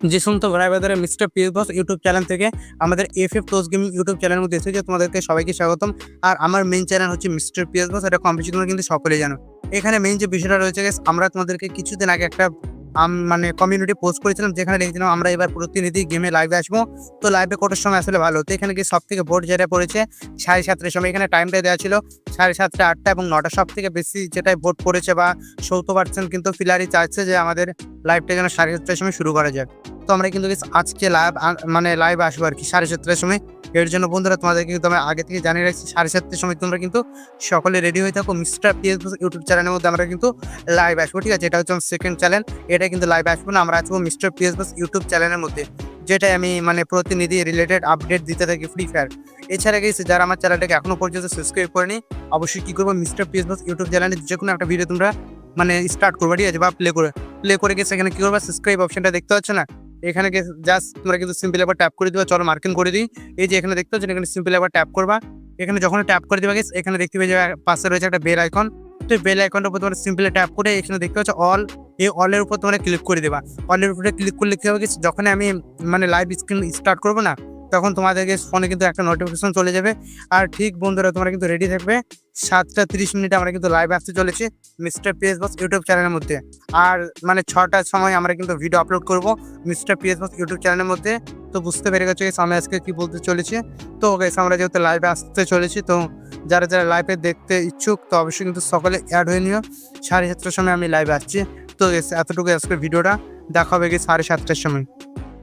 যে সমস্ত ভাই বাজারে mister PS boss YouTube channel থেকে আমাদের এফ এফ টোস গেমিং ইউটিউব চ্যানেলের মধ্যে এসেছে, তোমাদেরকে সবাইকে স্বাগতম। আর আমার মেন চ্যানেল হচ্ছে মিস্টার পিএস বস এটা কম্পিটিশন কিন্তু সকলেই জানো। এখানে মেইন যে বিষয়টা রয়েছে আমরা তোমাদেরকে কিছুদিন আগে একটা মানে কমিউনিটি পোস্ট করেছিলাম যেখানে লিখেছিলাম আমরা এবার প্রতিনিধি গেমে লাইভে আসব। তো লাইভে কটার সময় আসলে ভালো। হতো এখানে কি সব থেকে ভোট যেটা পড়েছে, সাড়ে সাতটার সময়। এখানে টাইমটা দেওয়া ছিল সাড়ে সাতটা, আটটা এবং নটা। সব থেকে বেশি যেটাই ভোট পড়েছে বা সত্তর পার্সেন্ট কিন্তু ফিলারি চাইছে যে আমাদের লাইভটা যেন সাড়ে সাতটার সময় শুরু করা যায়। তো আমরা কিন্তু আজকে লাইভ মানে লাইভ আসব আর কি সাড়ে সাতটার সময়। এর জন্য বন্ধুরা তোমাদেরকে কিন্তু আমি আগে থেকে জানিয়ে রাখছি, সাড়ে সাতটার সময় তোমরা কিন্তু সকলে রেডি হয়ে থাকো মিস্টার পিএস ইউটিউব চ্যানেলের মধ্যে আমরা কিন্তু লাইভ আসব, ঠিক আছে? এটা হচ্ছে আমার সেকেন্ড চ্যানেল এটা কিন্তু লাইভ আসব না, আমরা আসব মিস্টার পিএস ইউটিউব চ্যানেলের মধ্যে যেটাই আমি মানে প্রতিনিধি রিলেটেড আপডেট দিতে থাকি ফ্রি ফায়ার এছাড়া গেছে যারা আমার চ্যানেলটাকে এখনও পর্যন্ত সাবস্ক্রাইব করেনি, অবশ্যই কী করব, মিস্টার পিএস ইউটিউব চ্যানেলে যে কোনো একটা ভিডিও তোমরা মানে স্টার্ট করবে, ঠিক আছে? বা প্লে করে প্লে করে গেছে সেখানে কী করবে সাবস্ক্রাইব অপশনটা দেখতে পাচ্ছ না? এখানে জাস্ট তোমরা কিন্তু সিম্পল একবার ট্যাপ করে দিবা, চলো মার্কিং করে দিই। এই যে এখানে দেখতে পাচ্ছেন, এখানে সিম্পল একবার ট্যাপ করবা। এখানে যখন ট্যাপ করে দিবা গেছে এখানে দেখতে পেয়ে যাবে পাশে রয়েছে একটা বেল আইকন তো বেল আইকনটার উপর তোমরা সিম্পলি ট্যাপ করে এখানে দেখতে পাচ্ছ অল এই অলের উপর তোমরা ক্লিক করে দেবা। অলের উপরে ক্লিক করলে কি হবে যখন আমি মানে লাইভ স্ক্রিন স্টার্ট করব না তখন তোমাদেরকে ফোনে কিন্তু একটা নোটিফিকেশন চলে যাবে। আর ঠিক বন্ধুরা, তোমরা কিন্তু রেডি থাকবে। সাতটা তিরিশ মিনিটে আমরা কিন্তু লাইভ আসতে চলেছি মিস্টার পিএস বস ইউটিউব চ্যানেলের মধ্যে। আর মানে ছটার সময় আমরা কিন্তু ভিডিও আপলোড করব মিস্টার পিএস বস ইউটিউব চ্যানেলের মধ্যে। তো বুঝতে পেরে গেছো আমি আজকে কী বলতে চলেছি? তো গেছে আমরা যেহেতু লাইভে আসতে চলেছি, তো যারা যারা লাইভে দেখতে ইচ্ছুক, তো অবশ্যই কিন্তু সকলে অ্যাড হয়ে নিও। সাড়ে সাতটার সময় আমি লাইভে আসছি। তো এতটুকু আজকের ভিডিওটা দেখা হবে কি সাড়ে সাতটার সময়।